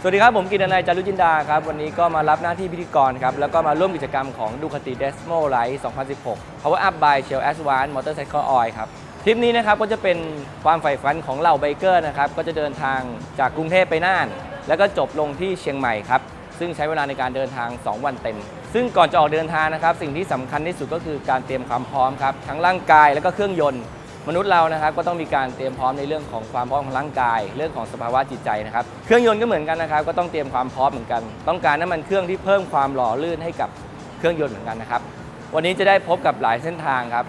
สวัสดีครับ ผมกิตนายจารุจินดาครับ วันนี้ก็มารับหน้าที่พิธีกรครับ แล้วก็มาร่วมกิจกรรมของ Ducati Desmo Ride 2016 Power Up by Shell Advance Motorcycle Oil ครับทริปนี้นะครับก็จะเป็นความใฝ่ฝันของเหล่าไบเกอร์นะครับก็จะเดินทางจากกรุงเทพไปน่าน แล้วก็จบลงที่เชียงใหม่ครับซึ่งใช้เวลาในการเดินทาง 2 วันเต็ม ซึ่งก่อนจะออกเดินทางนะครับ สิ่งที่สำคัญที่สุดก็คือการเตรียมความพร้อมครับทั้งร่างกายแล้วก็เครื่องยนต์ มนุษย์เรานะครับก็ต้องมีการเตรียมพร้อมในเรื่องของความพร้อมของร่างกาย เรื่องของสภาวะจิตใจนะครับเครื่องยนต์ก็เหมือนกันนะครับ ก็ต้องเตรียมความพร้อมเหมือนกัน ต้องการน้ำมันเครื่องที่เพิ่มความหล่อลื่นให้กับเครื่องยนต์เหมือนกันนะครับ วันนี้จะได้พบกับหลายเส้นทางครับ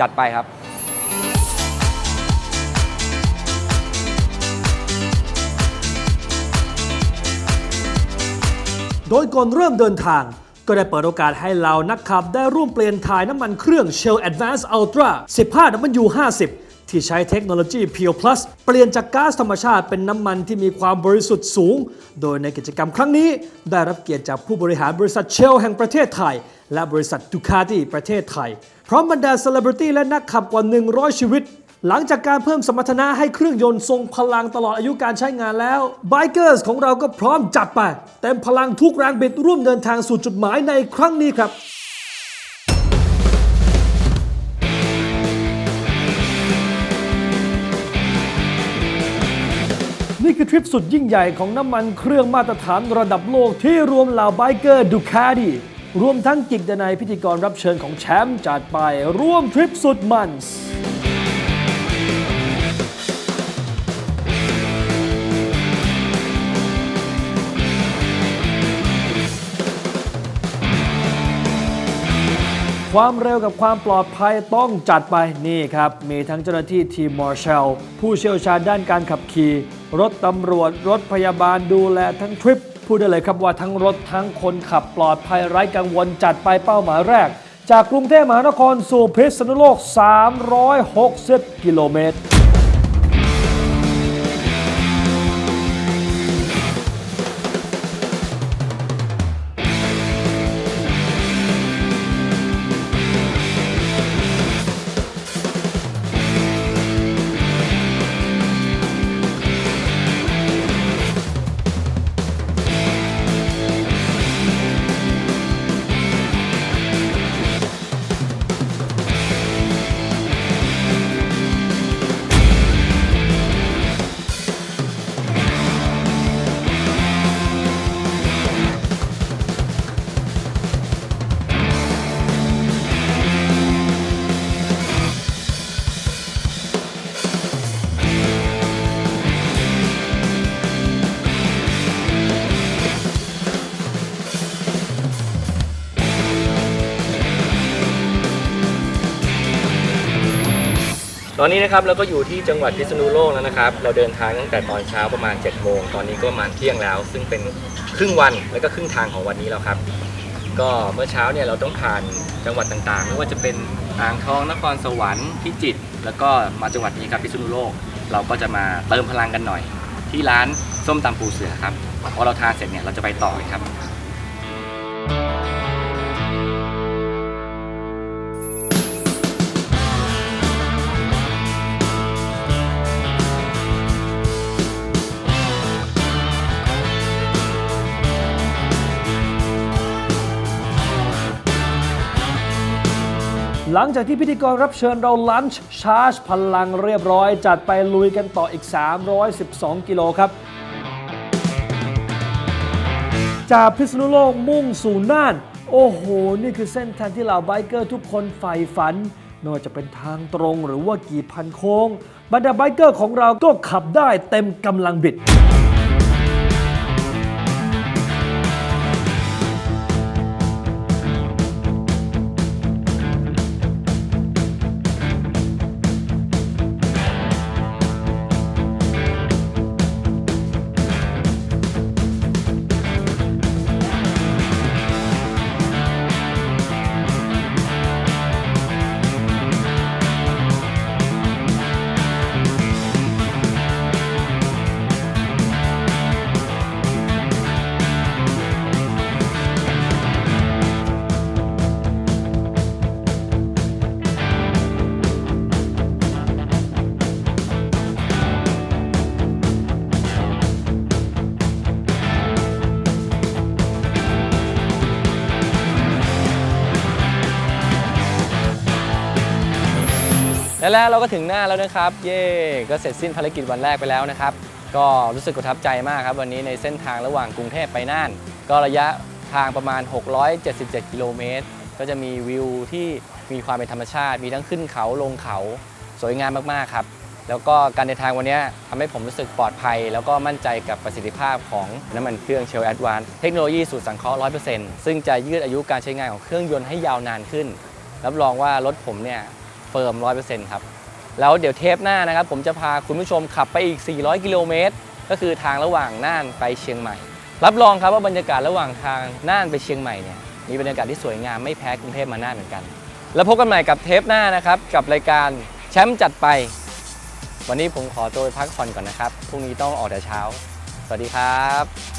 จัดไปครับโดยก่อนเริ่มเดินทาง ก็ได้เปิดโอกาสให้เหล่านักขับได้ร่วมเปลี่ยนถ่ายน้ำมันเครื่อง Shell Advance Ultra 15 W50 ที่ใช้เทคโนโลยี Pure Plus เปลี่ยนจากก๊าซธรรมชาติเป็นน้ำมันที่มีความบริสุทธิ์สูง โดยในกิจกรรมครั้งนี้ ได้รับเกียรติจากผู้บริหารบริษัท Shell แห่งประเทศไทย และบริษัท Ducati ประเทศไทย พร้อมบรรดาเซเลบริตี้และนักขับกว่า 100 ชีวิต หลังจากการเพิ่มสมรรถนะให้เครื่องยนต์ทรงพลังตลอดอายุการใช้งานแล้ว Bikers ของเราก็พร้อมจัดไป เต็มพลังทุกแรงบิดร่วมเดินทางสู่จุดหมายในครั้งนี้ครับนี่คือทริปสุดยิ่งใหญ่ของน้ำมันเครื่องมาตรฐานระดับโลกที่รวมเหล่าไบเกอร์ดูคาดีรวมทั้งกิกดนายพิธีกรรับเชิญของแชมป์จัดไปร่วมทริปสุดมันส์ ความเร็วกับความปลอดภัยต้องจัดไปนี่ครับ มีทั้งเจ้าหน้าที่ทีมมอร์เชลผู้เชี่ยวชาญด้านการขับขี่ รถตำรวจ รถพยาบาลดูแลทั้งทริป พูดได้เลยครับว่าทั้งรถทั้งคนขับปลอดภัยไร้กังวลจัดไปเป้าหมายแรก จากกรุงเทพมหานครสู่พิษณุโลก 360 กิโลเมตร ตอนนี้นะครับเราก็อยู่ที่จังหวัดพิษณุโลกแล้วนะครับ เราเดินทางตั้งแต่ตอนเช้าประมาณ7โมงตอนนี้ก็ประมาณเที่ยงแล้ว ซึ่งเป็นครึ่งวันแล้วก็ครึ่งทางของวันนี้แล้วครับ ก็เมื่อเช้าเนี่ยเราต้องผ่านจังหวัดต่างๆ ไม่ว่าจะเป็นอ่างทองนครสวรรค์พิจิตรแล้วก็มาจังหวัดนี้ครับพิษณุโลก เราก็จะมาเติมพลังกันหน่อย ที่ร้านส้มตำปูเสือครับพอเราทานเสร็จเนี่ยเราจะไปต่อเลยครับ หลังจากที่พิธีกรรับเชิญเราลันช์ชาร์จพลังเรียบร้อย จัดไปลุยกันต่ออีก 312 กิโลครับ จากพิษณุโลกมุ่งสู่น่าน โอ้โห นี่คือเส้นทางที่เหล่าไบเกอร์ทุกคนใฝ่ฝันไม่ว่าจะเป็นทางตรงหรือว่ากี่พันโค้ง บรรดาไบเกอร์ของเราก็ขับได้เต็มกำลังบิด และแล้วเราก็ถึงหน้าแล้วนะครับ เย่ก็เสร็จสิ้นภารกิจวันแรกไปแล้วนะครับ ก็รู้สึกประทับใจมากครับวันนี้ในเส้นทางระหว่างกรุงเทพไปน่าน ก็ระยะทางประมาณ 677 กิโลเมตร ก็จะมีวิวที่มีความเป็นธรรมชาติ มีทั้งขึ้นเขาลงเขาสวยงามมากๆครับ แล้วก็การเดินทางวันนี้ทำให้ผมรู้สึกปลอดภัย แล้วก็มั่นใจกับประสิทธิภาพของน้ำมันเครื่อง Shell Advance เทคโนโลยีสูตรสังเคราะห์ 100%ซึ่งจะยืดอายุการใช้งานของเครื่องยนต์ให้ยาวนานขึ้น รับรองว่ารถผมเนี่ย ฟิร์ม100%ครับ แล้วเดี๋ยวเทปหน้านะครับ ผมจะพาคุณผู้ชมขับไปอีก 400 กิโลเมตร ก็คือทางระหว่างน่านไปเชียงใหม่ รับรองครับว่าบรรยากาศระหว่างทางน่านไปเชียงใหม่เนี่ยมีบรรยากาศที่สวยงามไม่แพ้กรุงเทพมาน่านเหมือนกัน แล้วพบกันใหม่กับเทปหน้านะครับกับรายการแชมป์จัดไป วันนี้ผมขอตัวไปพักผ่อนก่อนนะครับพรุ่งนี้ต้องออกแต่เช้า สวัสดีครับ